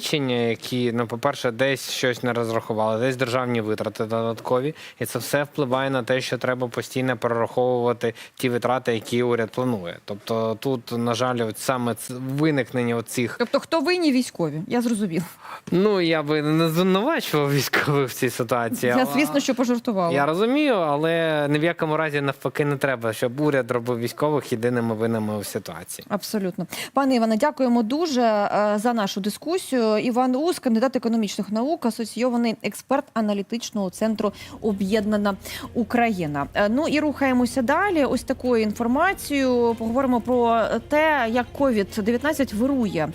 Рішення, які, ну, по-перше, десь щось не розрахували, десь державні витрати додаткові, і це все впливає на те, що треба постійно перераховувати ті витрати, які уряд планує. Тобто тут, на жаль, от саме виникнення цих, Тобто, хто винні військові? Я зрозуміла. ну я би не звинувачував військових в цій ситуації. Я, але- звісно, що пожартувала. Я розумію, але ні в якому разі навпаки не треба, щоб уряд робив військових єдиними винними у ситуації. Абсолютно, пане Іване, дякуємо дуже е, за нашу дискусію. Іван Ус, кандидат економічних наук, асоційований експерт аналітичного центру Об'єднана Україна. Е, Ну і рухаємося далі. Ось такою інформацією. Поговоримо про те, як COVID-19 вирує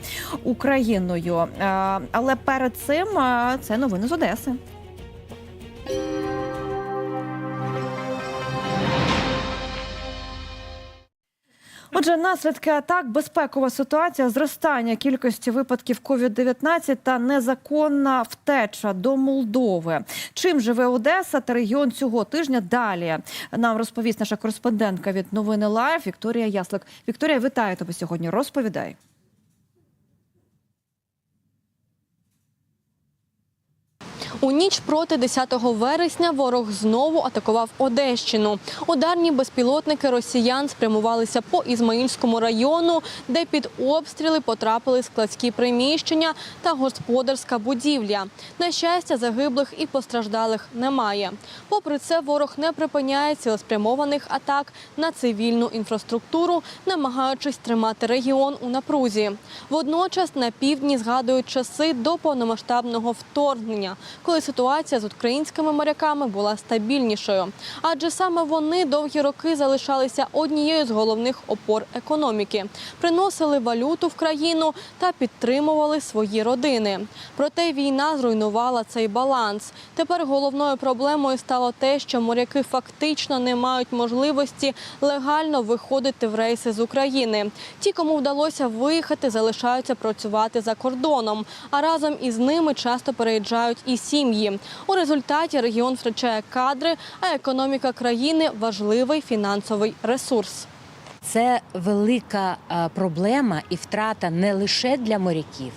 Україною. Е, Але перед цим е, це новини з Одеси. Отже, наслідки атак, безпекова ситуація, зростання кількості випадків COVID-19 та незаконна втеча до Молдови. Чим живе Одеса та регіон цього тижня? Далі нам розповість наша кореспондентка від новини Лайф Вікторія Яслик. Вікторія, вітаю тебе сьогодні. Розповідай. У ніч проти 10 вересня ворог знову атакував Одещину. Ударні безпілотники росіян спрямувалися по Ізмаїльському району, де під обстріли потрапили складські приміщення та господарська будівля. На щастя, загиблих і постраждалих немає. Попри це, ворог не припиняє цілеспрямованих атак на цивільну інфраструктуру, намагаючись тримати регіон у напрузі. Водночас на півдні згадують часи до повномасштабного вторгнення, коли ситуація з українськими моряками була стабільнішою. Адже саме вони довгі роки залишалися однією з головних опор економіки, приносили валюту в країну та підтримували свої родини. Проте війна зруйнувала цей баланс. Тепер головною проблемою стало те, що моряки фактично не мають можливості легально виходити в рейси з України. Ті, кому вдалося виїхати, залишаються працювати за кордоном, а разом із ними часто переїжджають і сім'ї. У результаті регіон втрачає кадри, а економіка країни важливий фінансовий ресурс. Це велика проблема і втрата не лише для моряків.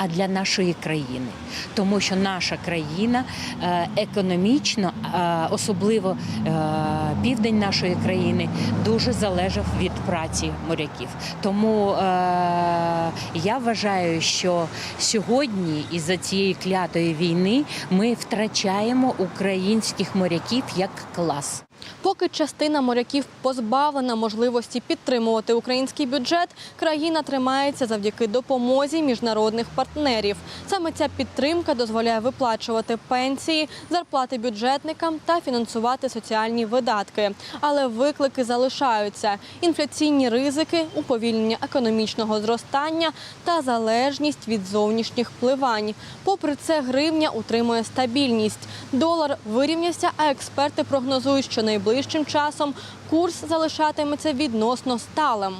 А для нашої країни, тому що наша країна е, економічно, е, особливо е, південь нашої країни, дуже залежав від праці моряків. Тому я вважаю, що сьогодні, із-за цієї клятої війни, ми втрачаємо українських моряків як клас. Поки частина моряків позбавлена можливості підтримувати український бюджет, країна тримається завдяки допомозі міжнародних партнерів. Саме ця підтримка дозволяє виплачувати пенсії, зарплати бюджетникам та фінансувати соціальні видатки. Але виклики залишаються: інфляційні ризики, уповільнення економічного зростання та залежність від зовнішніх впливань. Попри це, гривня утримує стабільність. Долар вирівнявся, а експерти прогнозують, що найближчим часом курс залишатиметься відносно сталим.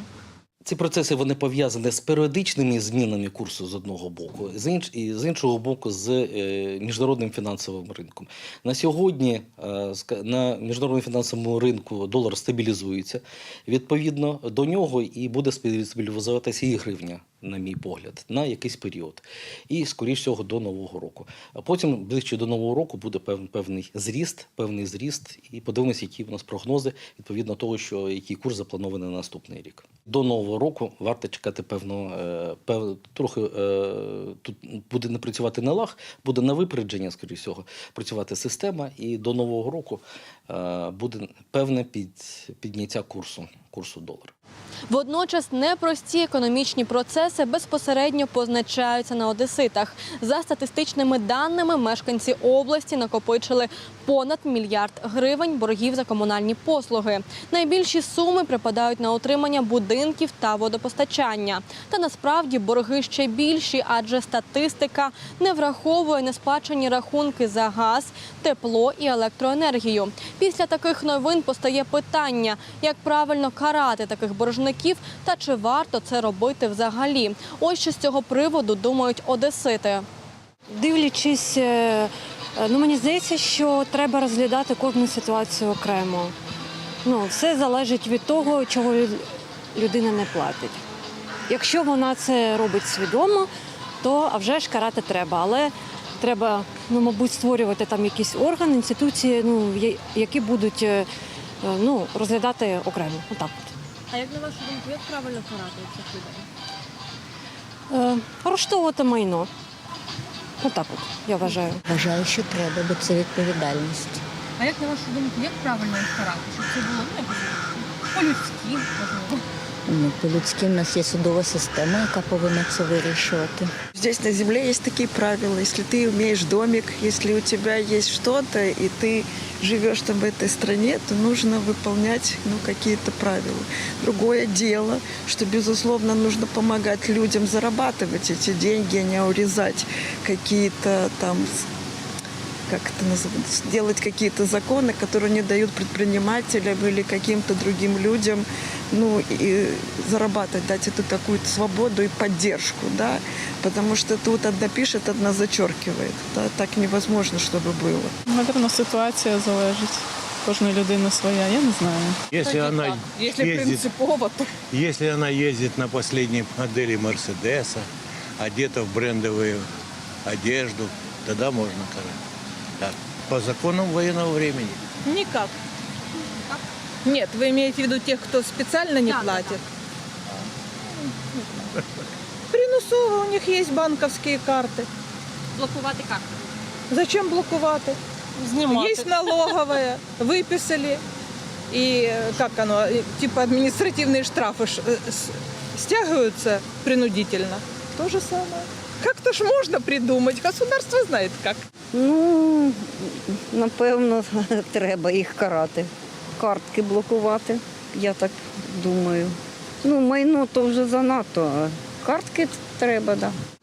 Ці процеси вони пов'язані з періодичними змінами курсу з одного боку, з інш, і з іншого боку, з е, міжнародним фінансовим ринком. На сьогодні е, на міжнародному фінансовому ринку долар стабілізується. Відповідно до нього і буде стабілізуватися і гривня, на мій погляд, на якийсь період. І, скоріш всього, до нового року. А потім, ближче до нового року, буде пев- певний зріст, певний зріст, і подивимося, які в нас прогнози відповідно того, що який курс запланований на наступний рік. До нового року варто чекати певно, е, пев, трохи е, тут буде не працювати на лаг, буде на випередження, скоріш всього, працювати система, і до нового року е, буде певне під, підняття курсу, курсу долара. Водночас непрості економічні процеси безпосередньо позначаються на одеситах. За статистичними даними, мешканці області накопичили понад мільярд гривень боргів за комунальні послуги. Найбільші суми припадають на утримання будинків та водопостачання. Та насправді борги ще більші, адже статистика не враховує несплачені рахунки за газ, тепло і електроенергію. Після таких новин постає питання, як правильно карати таких боржників та чи варто це робити взагалі. Ось що з цього приводу думають одесити. Дивлячись, е, е, ну мені здається, що треба розглядати кожну ситуацію окремо. Ну, все залежить від того, чого людина не платить. Якщо вона це робить свідомо, то а вже ж карати треба. Але треба, ну, мабуть, створювати там якісь органи, інституції, ну, які будуть е, ну, розглядати окремо. Отак от. А як на вашу думку, як правильно карати цих людей? Е, Арештовувати майно. Отак от, я вважаю. Вважаю, що треба, бо це відповідальність. А як на вашу думку, як правильно їх карати? Щоб це було ну, якось по-людськи, можливо? Ну, по-людськи в нас є судова система, яка повинна це вирішувати. Здесь на земле есть такие правила. Если ты имеешь домик, если у тебя есть что-то, и ты живешь там в этой стране, то нужно выполнять ну, какие-то правила. Другое дело, что, безусловно, нужно помогать людям зарабатывать эти деньги, а не урезать какие-то там с- как это называется, делать какие-то законы, которые не дают предпринимателям или каким-то другим людям ну, и зарабатывать, дать эту такую свободу и поддержку, да, потому что тут одна пишет, одна зачеркивает, да, так невозможно, чтобы было. Наверно, ситуація залежить. Кожної людини своя, я не знаю. Если она Якщо ездит, принципово, то если она ездит на последней модели Мерседеса, одета в брендовую одежду, тогда можно карать. Так. По законам военного времени. никак. Нет, вы имеете в виду тех, кто специально не платит? Примусово у них есть банковские карты. Блокувати карту. Зачем блокувати? Знімати. Есть налоговая, выписали. И э, как оно, э, типа административные штрафы ш- э, с- стягиваются принудительно. То же самое. Как-то ж можно придумать. Государство знает как. Ну, напевно, треба їх карати. Картки блокувати, я так думаю. Ну, майно то вже занадто, а картки треба, так. Да.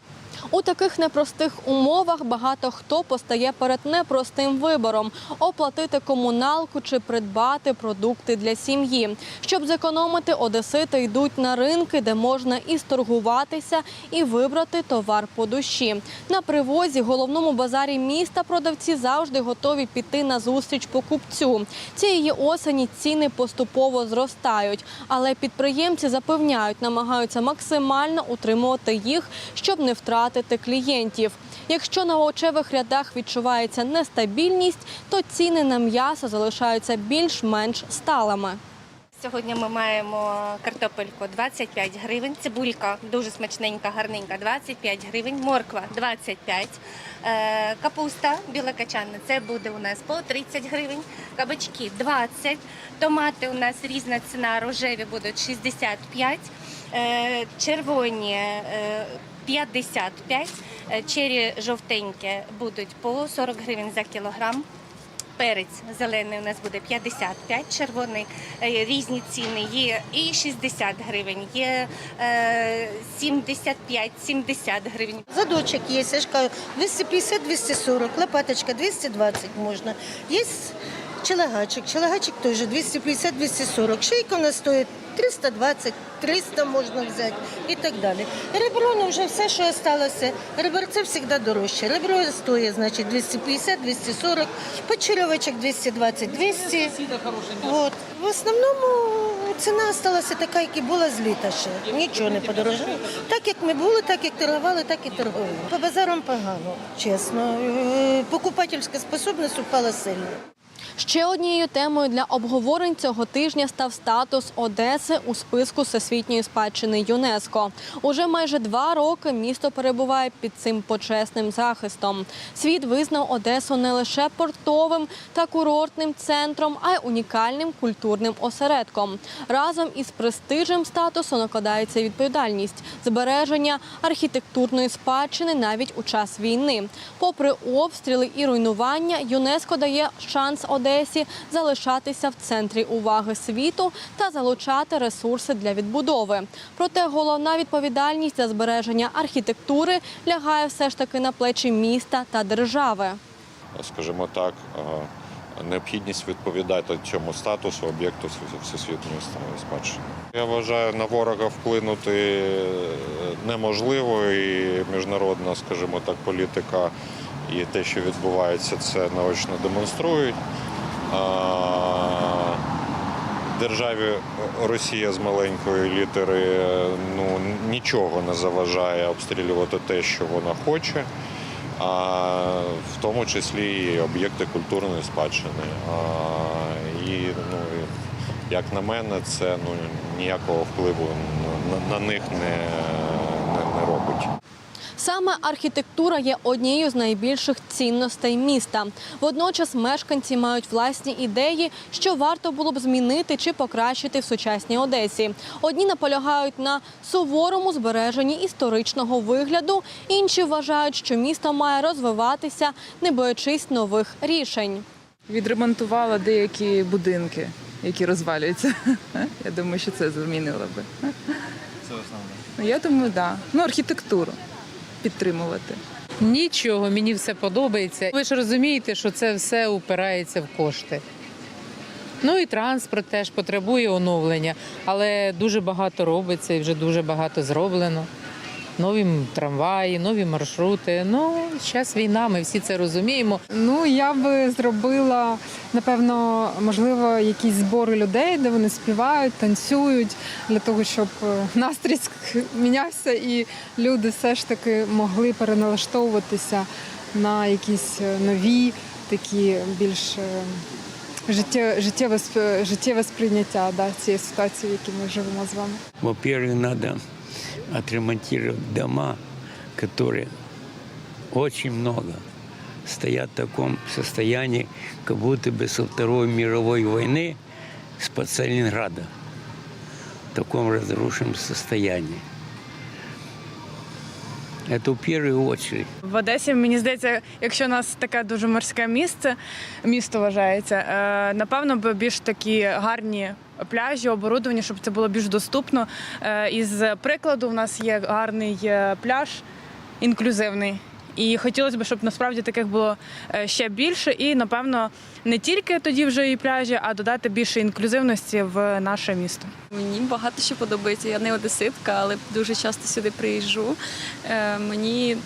У таких непростих умовах багато хто постає перед непростим вибором оплатити комуналку чи придбати продукти для сім'ї. Щоб зекономити, одесити йдуть на ринки, де можна і сторгуватися, і вибрати товар по душі. На привозі, головному базарі міста, продавці завжди готові піти на зустріч покупцю. Цієї осені ціни поступово зростають, але підприємці запевняють, намагаються максимально утримувати їх, щоб не втратити клієнтів. Якщо на овочевих рядах відчувається нестабільність, то ціни на м'ясо залишаються більш-менш сталими. Сьогодні ми маємо картопельку 25 гривень, цибулька дуже смачненька, гарненька 25 гривень, морква 25, е, капуста білокачана, це буде у нас по 30 гривень, кабачки 20, томати у нас різна ціна, рожеві будуть 65, е, червоні е, 55, е, чері жовтенькі будуть по 40 гривень за кілограм. Перець зелений у нас буде 55, червоний е, різні ціни є і 60 гривень, є е, 75-70 гривень. Задочок є, я ж кажу, 250-240, лопаточка 220 можна. Є челагачик, челагачик теж 250-240. Шийка у нас стоїть 320, 300 можна взяти і так далі. Ребро, ну вже все, що залишилося. Реберце завжди дорожче. Ребро стоїть, значить, 250-240, почерьовочок 220-200. Вот. В основному ціна залишилася така, як і була з літа ще. Нічого не подорожало. Так як ми були, так як торгували, так і торгували. По базарам погано, чесно. Е, Покупательська способність упала сильно. Ще однією темою для обговорень цього тижня став статус Одеси у списку всесвітньої спадщини ЮНЕСКО. Уже майже два роки місто перебуває під цим почесним захистом. Світ визнав Одесу не лише портовим та курортним центром, а й унікальним культурним осередком. Разом із престижем статусу накладається відповідальність збереження архітектурної спадщини навіть у час війни. Попри обстріли і руйнування, ЮНЕСКО дає шанс Одесі залишатися в центрі уваги світу та залучати ресурси для відбудови. Проте головна відповідальність за збереження архітектури лягає все ж таки на плечі міста та держави. скажімо так, е, необхідність відповідати цьому статусу об'єкту всесвітньої спадщини. Я вважаю, на ворога вплинути е, неможливо, і міжнародна, скажімо так, політика і те, що відбувається, це наочно демонструють. Державі Росія з маленької літери ну, нічого не заважає обстрілювати те, що вона хоче, а в тому числі і об'єкти культурної спадщини. А, і, ну, як на мене, це ну, ніякого впливу на, на них не, не, не робить. Саме архітектура є однією з найбільших цінностей міста. Водночас мешканці мають власні ідеї, що варто було б змінити чи покращити в сучасній Одесі. Одні наполягають на суворому збереженні історичного вигляду, інші вважають, що місто має розвиватися, не боячись нових рішень. Відремонтувала деякі будинки, які розвалюються. Я думаю, що це змінило би. Це основне. Я думаю, так. Да. Ну, архітектуру підтримувати. Нічого, мені все подобається. Ви ж розумієте, що це все упирається в кошти. Ну і транспорт теж потребує оновлення, але дуже багато робиться і вже дуже багато зроблено. Нові трамваї, нові маршрути. Ну, зараз війна, ми всі це розуміємо. Ну, я би зробила, напевно, можливо, якісь збори людей, де вони співають, танцюють, для того, щоб е, настрій мінявся і люди все ж таки могли переналаштовуватися на якісь е, нові, такі більш е, життє- життєве, життєве сприйняття да, цієї ситуації, в якій ми живемо з вами. Во-первых, надо отремонтировать дома, которые очень много стоят в таком состоянии, как будто бы со Второй мировой войны с Сталинграда в таком разрушенном состоянии. Это в первую очередь. В Одесі, мені здається, якщо у нас таке дуже морське місце, місто вважається, е, напевно, би більш такі гарні пляжі, оборудовані, щоб це було більш доступно. Е, Із прикладу, у нас є гарний е, пляж інклюзивний. І хотілося б, щоб насправді таких було е, ще більше, і напевно не тільки тоді вже і пляжі, а додати більше інклюзивності в наше місто. Мені багато що подобається. Я не одеситка, але дуже часто сюди приїжджу. Мені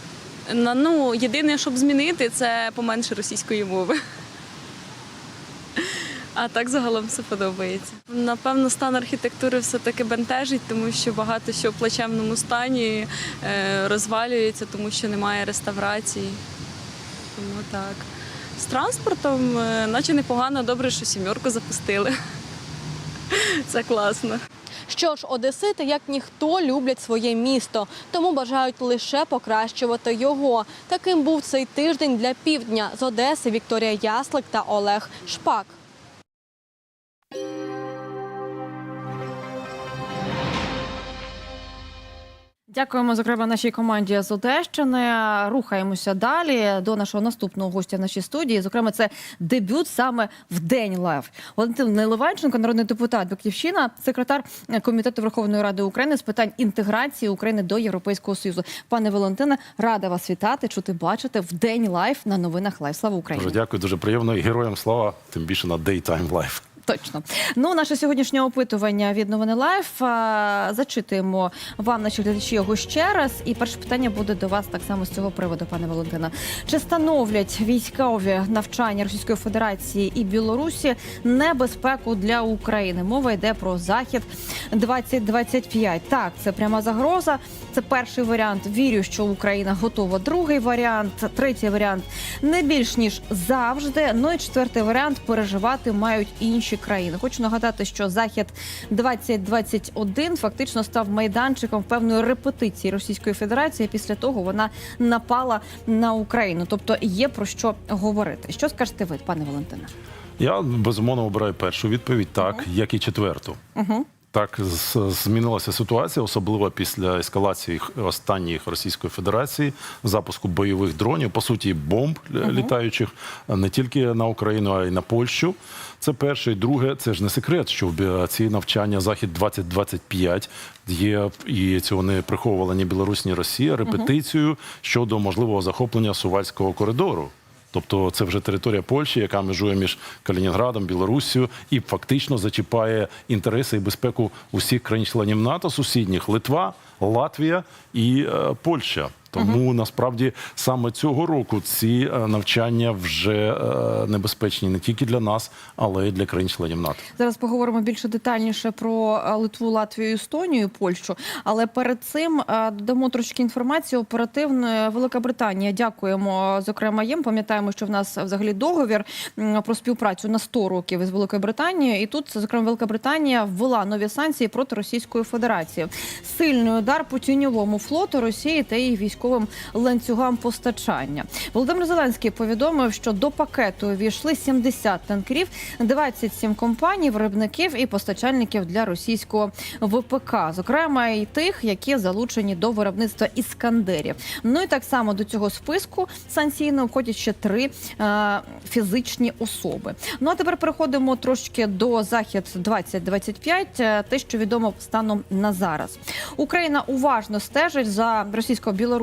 ну, єдине, щоб змінити, це поменше російської мови. А так загалом все подобається. Напевно, стан архітектури все-таки бентежить, тому що багато що в плачевному стані е, розвалюється, тому що немає реставрації. Тому так. З транспортом, е, наче непогано, добре, що сімерку запустили. Це класно. Що ж, одесити, як ніхто, люблять своє місто, тому бажають лише покращувати його. Таким був цей тиждень для півдня з Одеси Вікторія Яслик та Олег Шпак. Дякуємо, зокрема, нашій команді з Одещини. Рухаємося далі до нашого наступного гостя в нашій студії. Зокрема, це дебют саме в день лев. Валентин Неливанченко, народний депутат Батьківщина, секретар комітету Верховної Ради України з питань інтеграції України до Європейського Союзу. Пане Валентине, рада вас вітати, чути, бачити в день лайф на новинах лайф. Слава Україні! Дуже дякую, дуже приємно. І героям слава, тим більше на Daytime Life. Точно. Ну, наше сьогоднішнє опитування від новини Лайф. Зачитуємо вам, наші глядачі, його ще раз. І перше питання буде до вас так само з цього приводу, пане Валентина. Чи становлять військові навчання Російської Федерації і Білорусі небезпеку для України? Мова йде про захід 2025. Так, це пряма загроза. Це перший варіант. Вірю, що Україна готова. Другий варіант, третій варіант не більш ніж завжди. Ну і четвертий варіант переживати мають інші країни. Хочу нагадати, що захід 2021 фактично став майданчиком певної репетиції Російської Федерації. Після того вона напала на Україну. Тобто є про що говорити. Що скажете ви, пане Валентине? Я безумовно обираю першу відповідь, так, як і четверту. Угу. Так змінилася ситуація, особливо після ескалації останніх Російської Федерації, запуску бойових дронів, по суті, бомб літаючих не тільки на Україну, а й на Польщу. Це перше. І друге, це ж не секрет, що в ці навчання Захід 2025 є і цього не приховувала ні Білорусь, ні Росія репетицію щодо можливого захоплення Сувальського коридору. Тобто це вже територія Польщі, яка межує між Калінінградом, Білоруссю і фактично зачіпає інтереси і безпеку усіх країн-членів НАТО, сусідніх Литва, Латвія і е, Польща. Тому насправді саме цього року ці е, навчання вже е, небезпечні не тільки для нас, але й для країн-членів НАТО. Зараз поговоримо більше детальніше про е, Литву, Латвію, Естонію, Польщу. Але перед цим додамо трошки інформації оперативної Велика Британія. Дякуємо, зокрема, їм. Пам'ятаємо, що в нас взагалі договір про співпрацю на 100 років із Великою Британією. І тут, зокрема, Велика Британія ввела нові санкції проти Російської Федерації. Сильний удар по тіньовому флоту Росії та її військовим ланцюгам постачання. Володимир Зеленський повідомив, що до пакету увійшли 70 танкерів, 27 компаній, виробників і постачальників для російського ВПК, зокрема і тих, які залучені до виробництва іскандерів. Ну і так само до цього списку санкційного входять ще три е, фізичні особи. Ну а тепер переходимо трошки до захід 2025 е, Те, що відомо станом на зараз, Україна уважно стежить за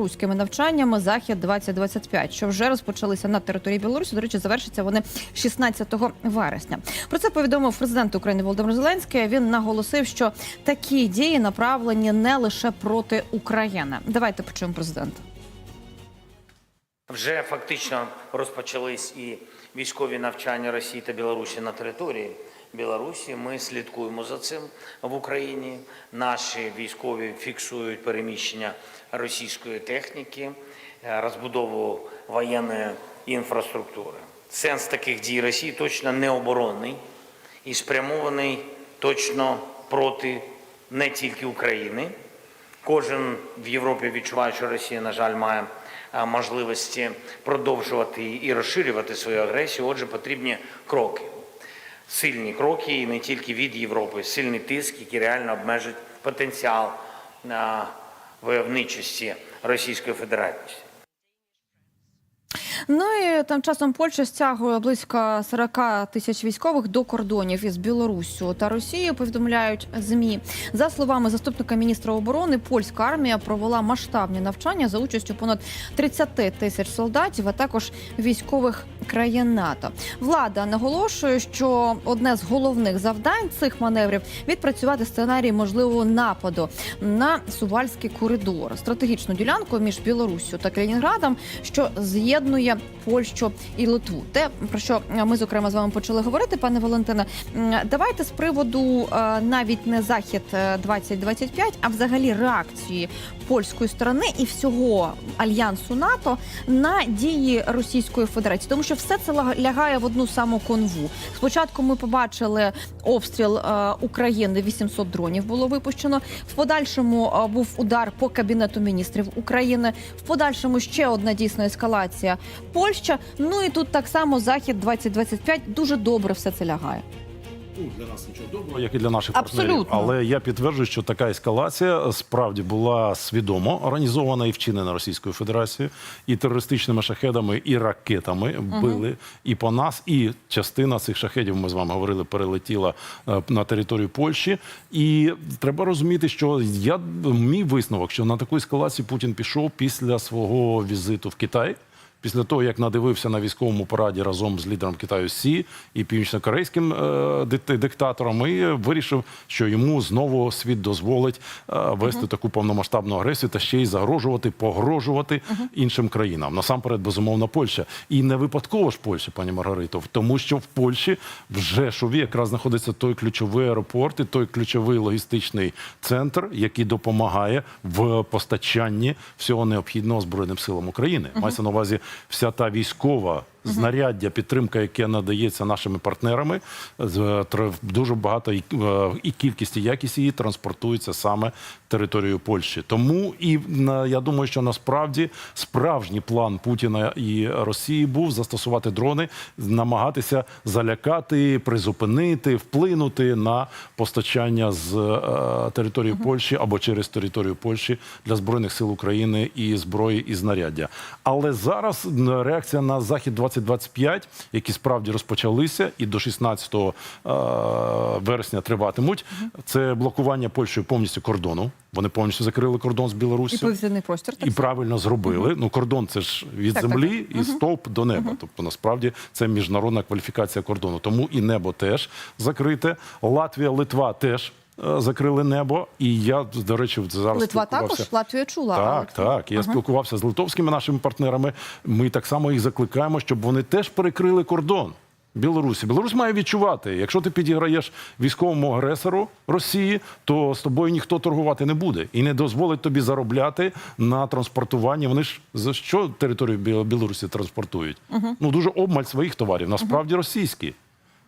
російсько-білоруськими навчаннями захід 2025 що вже розпочалися на території Білорусі. До речі, завершиться вони 16 вересня. Про це повідомив президент України Володимир Зеленський. Він наголосив, що такі дії направлені не лише проти України. Давайте почуємо президента. Вже фактично розпочались і військові навчання Росії та Білорусі на території Білорусі. Ми слідкуємо за цим в Україні. Наші військові фіксують переміщення російської техніки, е, розбудову воєнної інфраструктури. Сенс таких дій Росії точно не оборонний і спрямований точно проти не тільки України. Кожен в Європі відчуває, що Росія, на жаль, має можливості продовжувати і розширювати свою агресію. Отже, потрібні кроки, сильні кроки, і не тільки від Європи, сильний тиск, який реально обмежить потенціал на войовничості Російської Федерації. Ну і тим часом Польща стягує близько 40 тисяч військових до кордонів із Білоруссю та Росією. Повідомляють змі за словами заступника міністра оборони. Польська армія провела масштабні навчання за участю понад 30 тисяч солдатів, а також військових країн НАТО. Влада наголошує, що одне з головних завдань цих маневрів відпрацювати сценарій можливого нападу на Сувальський коридор, стратегічну ділянку між Білоруссю та Калінінградом, що з'єднує Польщу і Литву. Те про що ми зокрема з вами почали говорити, пане Валентина. Давайте з приводу е, навіть не захід е, 2025, а взагалі реакції польської сторони і всього альянсу НАТО на дії Російської Федерації, тому що все це лягає в одну саму конву. Спочатку ми побачили обстріл е, України. 800 дронів було випущено. В подальшому е, був удар по кабінету міністрів України. В подальшому ще одна дійсна ескалація Польща. Ну і тут так само захід 2025 дуже добре все це лягає. Ну, для нас нічого доброго, як і для наших Абсолютно. партнерів. Але я підтверджую, що така ескалація справді була свідомо організована і вчинена Російською Федерацією, і терористичними шахедами, і ракетами били і по нас, і частина цих шахедів, ми з вами говорили, перелетіла е, на територію Польщі. І треба розуміти, що я мій висновок, що на таку ескалацію Путін пішов після свого візиту в Китай. Після того, як надивився на військовому параді разом з лідером Китаю Сі і північно-корейським е, диктатором, і вирішив, що йому знову світ дозволить е, вести таку повномасштабну агресію та ще й загрожувати, погрожувати іншим країнам. Насамперед, безумовно, Польща. І не випадково ж Польща, пані Маргарито, тому що в Польщі в Жешові якраз знаходиться той ключовий аеропорт і той ключовий логістичний центр, який допомагає в постачанні всього необхідного збройним силам України. Мається на увазі вся та військова. Знаряддя, підтримка, яке надається нашими партнерами, дуже багато і, е, кількість і якість її транспортується саме територією Польщі. Тому і я думаю, що насправді справжній план Путіна і Росії був застосувати дрони, намагатися залякати, призупинити, вплинути на постачання з е, території Польщі або через територію Польщі для збройних сил України і зброї і знаряддя. Але зараз реакція на захід 2025, які справді розпочалися, і до 16 е, вересня триватимуть. Це блокування Польщею повністю кордону. Вони повністю закрили кордон з І повітряний простір так І правильно зробили. Ну кордон це ж від Так, так, землі і стовп до неба. Тобто, насправді це міжнародна кваліфікація кордону. Тому і небо теж закрите. Латвія, Литва теж закрили небо. І я, до речі, зараз Литва спілкувався- також Латвію чула. так, так. Я Ага. спілкувався з литовськими нашими партнерами. Ми так само їх закликаємо, щоб вони теж перекрили кордон. Білорусі. Білорусь має відчувати, якщо ти підіграєш військовому агресору Росії, то з тобою ніхто торгувати не буде і не дозволить тобі заробляти на транспортуванні. Вони ж за що територію Біл- Білорусі транспортують? Ну дуже обмаль своїх товарів, насправді російські.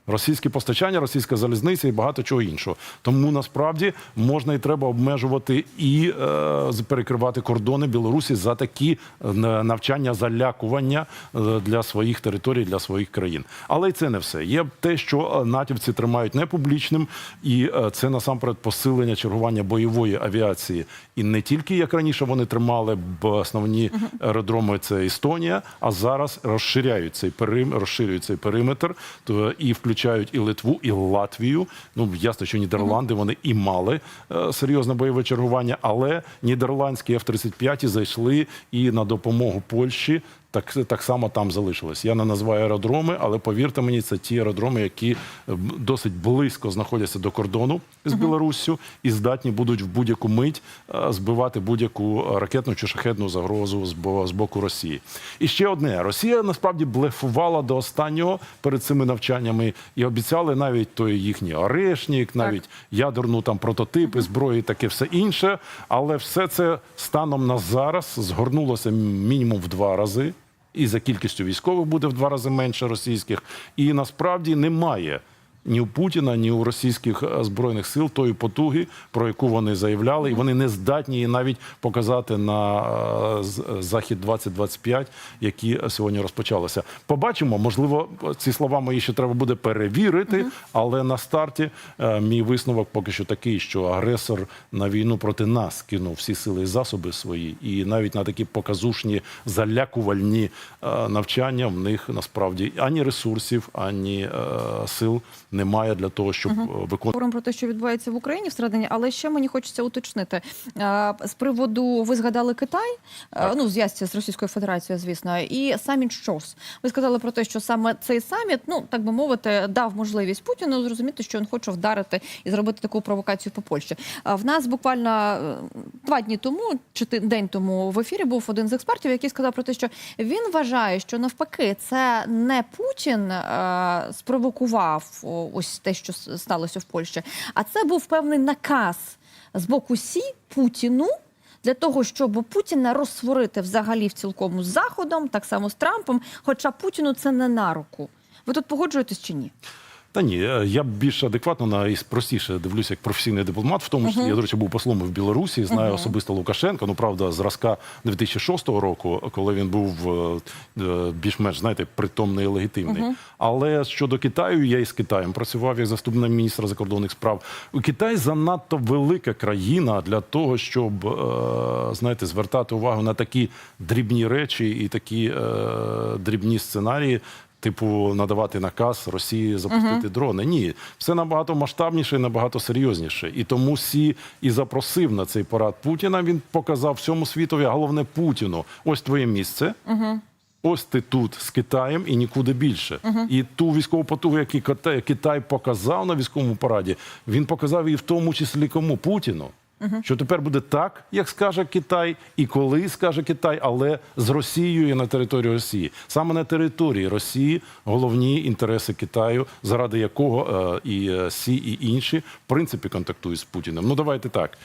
Російські постачання, російська залізниця і багато чого іншого. Тому насправді можна і треба обмежувати і е, перекривати кордони Білорусі за такі е, навчання, залякування е, для своїх територій, для своїх країн. Але й це не все. Є те, що е, натівці тримають непублічним, і е, це насамперед посилення чергування бойової авіації. І не тільки як раніше вони тримали б основні аеродроми, це Естонія, а зараз розширяють цей перим, розширюють цей периметр то і включають і Литву, і Латвію. Ну ясно, що Нідерланди вони і мали е, серйозне бойове чергування, але нідерландські F-35 зайшли і на допомогу Польщі. Так, так само там залишилось. Я не називаю аеродроми, але повірте мені, це ті аеродроми, які е, досить близько знаходяться до кордону з Білоруссю і здатні будуть в будь-яку мить е, збивати будь-яку е, ракетну чи шахетну загрозу з бо- з боку Росії. І ще одне: Росія насправді блефувала до останнього перед цими навчаннями і обіцяли навіть той їхній орешник, навіть ядерну там прототипи, зброї, таке все інше. Але все це станом на зараз згорнулося мінімум в два рази. І за кількістю військових буде в два рази менше російських. І насправді немає ні у Путіна, ні у російських е, збройних сил тої потуги, про яку вони заявляли, і вони не здатні її навіть показати на е, з- захід 2025, які сьогодні розпочалися. Побачимо, можливо, ці слова мої ще треба буде перевірити, але на старті е, мій висновок поки що такий, що агресор на війну проти нас кинув всі сили і засоби свої, і навіть на такі показушні залякувальні е, навчання в них насправді ані ресурсів, ані е, сил немає для того, щоб е, виконувати. Говоримо про те, що відбувається в Україні всередині, але ще мені хочеться уточнити Е, з приводу. Ви згадали Китай, е, ну зв'язці з Російською Федерацією, звісно, і саміт ЩОС. Ви сказали про те, що саме цей саміт, ну так би мовити, дав можливість Путіну зрозуміти, що він хоче вдарити і зробити таку провокацію по Польщі. В нас буквально два дні тому, чи день тому в ефірі був один з експертів, який сказав про те, що він вважає, що навпаки, це не Путін спровокував ось те, що сталося в Польщі, а це був певний наказ з боку Сі Путіну. Для того щоб Путіна розсворити взагалі в цілкому з заходом, так само з Трампом. Хоча Путіну це не на руку. Ви тут погоджуєтесь чи ні? Та ні, е, я більш адекватно на і простіше дивлюся як професійний дипломат. В тому числі я до речі був послом в Білорусі. Знаю особисто Лукашенка. Ну правда, зразка 2006 року, коли він був е, е, більш-менш знаєте, притомний і легітимний. Але щодо Китаю, я із Китаєм працював як заступник міністра закордонних справ. Китай занадто велика країна для того, щоб знаєте, звертати увагу на такі дрібні речі і такі дрібні сценарії. Типу, надавати наказ Росії запустити дрони. Ні, все набагато масштабніше і набагато серйозніше. І тому Сі і запросив на цей парад Путіна. Він показав всьому світові, а головне Путіну. Ось твоє місце. Ось ти тут з Китаєм і нікуди більше. І ту військову потугу, яку Китай- Китай показав на військовому параді, він показав і в тому числі кому Путіну. Що тепер буде так, як скаже Китай, і коли скаже Китай, але з Росією на території Росії. Саме на території Росії головні інтереси Китаю, заради якого е, і е, Сі, і інші в принципі контактують з Путіним. Ну давайте так.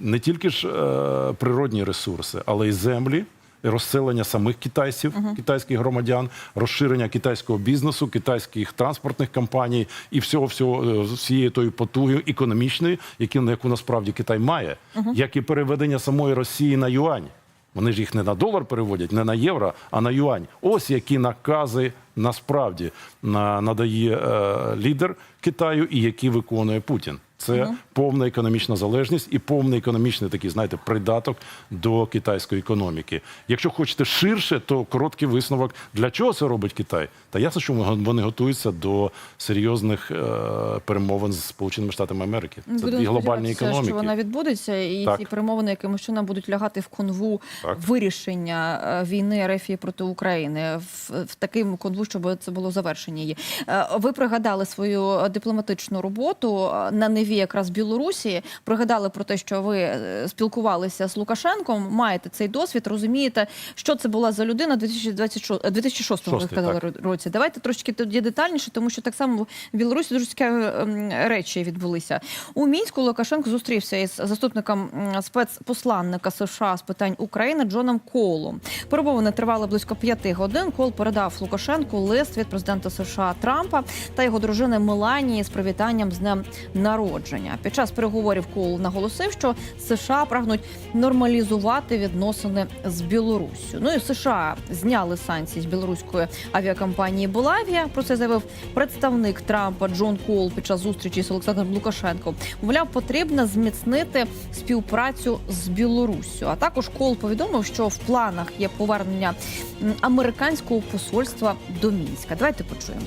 Не тільки ж е, природні ресурси, але й землі розселення самих китайців, китайських громадян, розширення китайського бізнесу, китайських транспортних компаній і всього всього е, всієї тої потуги економічної, які яку насправді Китай має, як і переведення самої Росії на юань. Вони ж їх не на долар переводять, не на євро, а на юань. Ось які накази насправді на, надає е, лідер Китаю і які виконує Путін. Це повна економічна залежність і повний економічний такий, знаєте, придаток до китайської економіки. Якщо хочете ширше, то короткий висновок для чого це робить Китай? Та ясно, що вони готуються до серйозних е, перемовин з Сполученими Штатами Америки. Це Будемо дві глобальні економіки. що вона відбудеться, і Так. ці перемовини якимось чином будуть лягати в конву Так. вирішення е, війни РФ проти України в, в таким конву, щоб це було завершення її. Е, Ви пригадали свою дипломатичну роботу е, на неві передовій якраз Білорусі. Пригадали про те, що ви е, спілкувалися з Лукашенком. Маєте цей досвід, розумієте, що це була за людина 2026, е, 2006 ви сказали році. Давайте трошки тоді детальніше, тому що так само в Білорусі дуже цікаві ем, речі відбулися. У мінську Лукашенко зустрівся із заступником спецпосланника США з питань України Джоном Колом. Перемовини тривали близько п'яти годин. Кол передав Лукашенку лист від президента США Трампа та його дружини Меланії з привітанням з днем народження. Під час переговорів Кол наголосив, що США прагнуть нормалізувати відносини з Білоруссю. Ну і США зняли санкції з білоруської авіакомпанії Булавія. Про це заявив представник Трампа Джон Кол під час зустрічі з Олександром Лукашенком. Мовляв, потрібно зміцнити співпрацю з Білоруссю. А також Кол повідомив, що в планах є повернення американського посольства до Мінська. Давайте почуємо.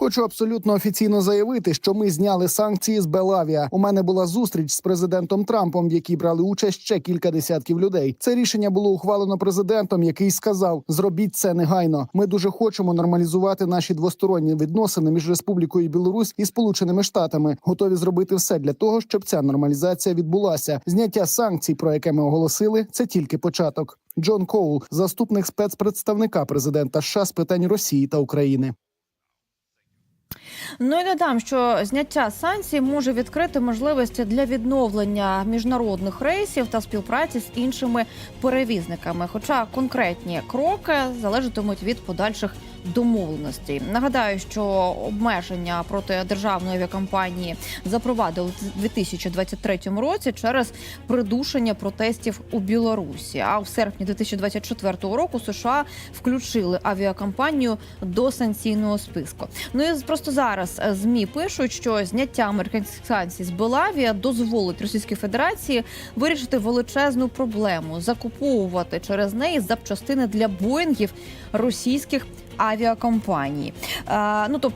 Хочу абсолютно офіційно заявити, що ми зняли санкції з Белавія. У мене була зустріч з президентом Трампом, в якій брали участь ще кілька десятків людей. Це рішення було ухвалено президентом, який сказав: зробіть це негайно. Ми дуже хочемо нормалізувати наші двосторонні відносини між Республікою Білорусь і Сполученими Штатами. Готові зробити все для того, щоб ця нормалізація відбулася. Зняття санкцій, про яке ми оголосили, це тільки початок. Джон Коул, заступник спецпредставника президента США з питань Росії та України. Ну і додам, що зняття санкцій може відкрити можливості для відновлення міжнародних рейсів та співпраці з іншими перевізниками. Хоча конкретні кроки залежатимуть від подальших домовленостей. Нагадаю, що обмеження проти державної авіакомпанії запровадили у 2023 році через придушення протестів у Білорусі. А в серпні 2024 року США включили авіакомпанію до санкційного списку. Ну і просто зараз е, змі пишуть, що зняття американських санкцій з Белавія дозволить Російській Федерації вирішити величезну проблему закуповувати через неї запчастини для боїнгів російських авіакомпаній. Е, ну тобто